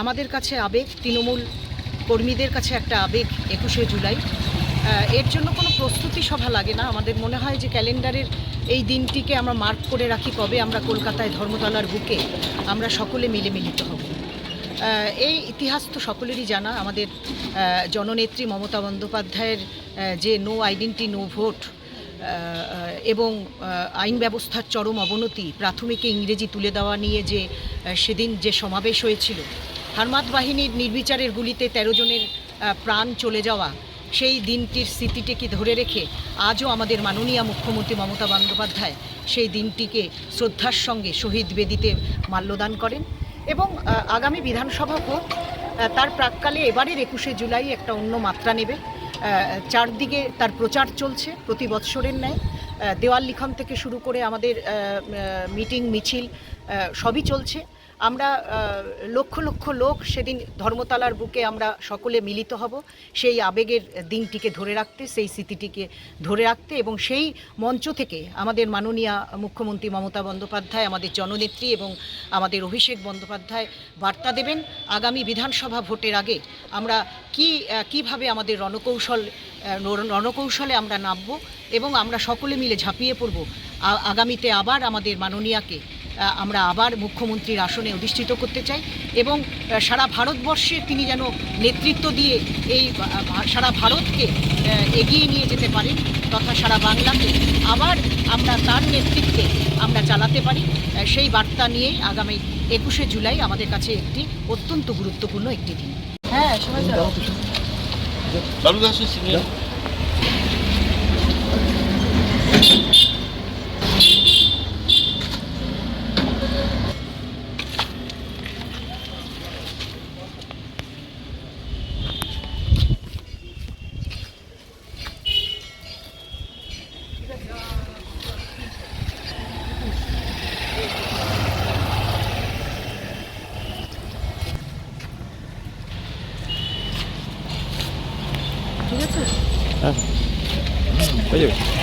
আমাদের কাছে আবেগ, তৃণমূল কর্মীদের কাছে একটা আবেগ একুশে জুলাই। এর জন্য কোনো প্রস্তুতি সভা লাগে না। আমাদের মনে হয় যে ক্যালেন্ডারের এই দিনটিকে আমরা মার্ক করে রাখি কবে আমরা কলকাতায় ধর্মতলার বুকে আমরা সকলে মিলে মিলিত হব এই ইতিহাস তো সকলেরই জানা। আমাদের জননেত্রী মমতা বন্দ্যোপাধ্যায়ের যে নো আইডেন্টি, নো ভোট এবং আইন ব্যবস্থার চরম অবনতি, প্রাথমিকে ইংরেজি তুলে দেওয়া নিয়ে যে সেদিন যে সমাবেশ হয়েছিল হারমাত বাহিনীর নির্বিচারের গুলিতে তেরো জনের প্রাণ চলে যাওয়া। সেই দিনটির স্মৃতিটিকে ধরে রেখে আজও আমাদের মাননীয় মুখ্যমন্ত্রী মমতা বন্দ্যোপাধ্যায় সেই দিনটিকে শ্রদ্ধার সঙ্গে শহীদ বেদিতে মাল্যদান করেন? এবং আগামী বিধানসভা ভোট তার প্রাককালে এবারের একুশে জুলাই একটা অন্য মাত্রা নেবে। চারদিকে তার প্রচার চলছে প্রতি বৎসরের ন্যায়। দেওয়াল লিখন থেকে শুরু করে আমাদের মিটিং, মিছিল সবই চলছে। আমরা লক্ষ লক্ষ লোক সেদিন ধর্মতলার বুকে আমরা সকলে মিলিত হব। সেই আবেগের দিনটিকে ধরে রাখতে, সেই স্মৃতিটিকে ধরে রাখতে এবং সেই মঞ্চ থেকে আমাদের মাননীয় মুখ্যমন্ত্রী মমতা বন্দ্যোপাধ্যায়, আমাদের জননেত্রী এবং আমাদের অভিষেক বন্দ্যোপাধ্যায় বার্তা দেবেন, আগামী বিধানসভা ভোটের আগে আমরা কি কীভাবে আমাদের রণকৌশল রণকৌশলে আমরা নামব এবং আমরা সকলে মিলে ঝাঁপিয়ে পড়ব। আগামীতে আবার আমাদের মাননীয়াকে আমরা আবার মুখ্যমন্ত্রীর আসনে অধিষ্ঠিত করতে চাই এবং সারা ভারতবর্ষে তিনি যেন নেতৃত্ব দিয়ে এই সারা ভারতকে এগিয়ে নিয়ে যেতে পারেন তথা সারা বাংলাকে আবার আমরা তার নেতৃত্বে আমরা চালাতে পারি সেই বার্তা নিয়ে আগামী একুশে জুলাই আমাদের কাছে একটি অত্যন্ত গুরুত্বপূর্ণ একটি দিন। হ্যাঁ সবাই 嗯，可。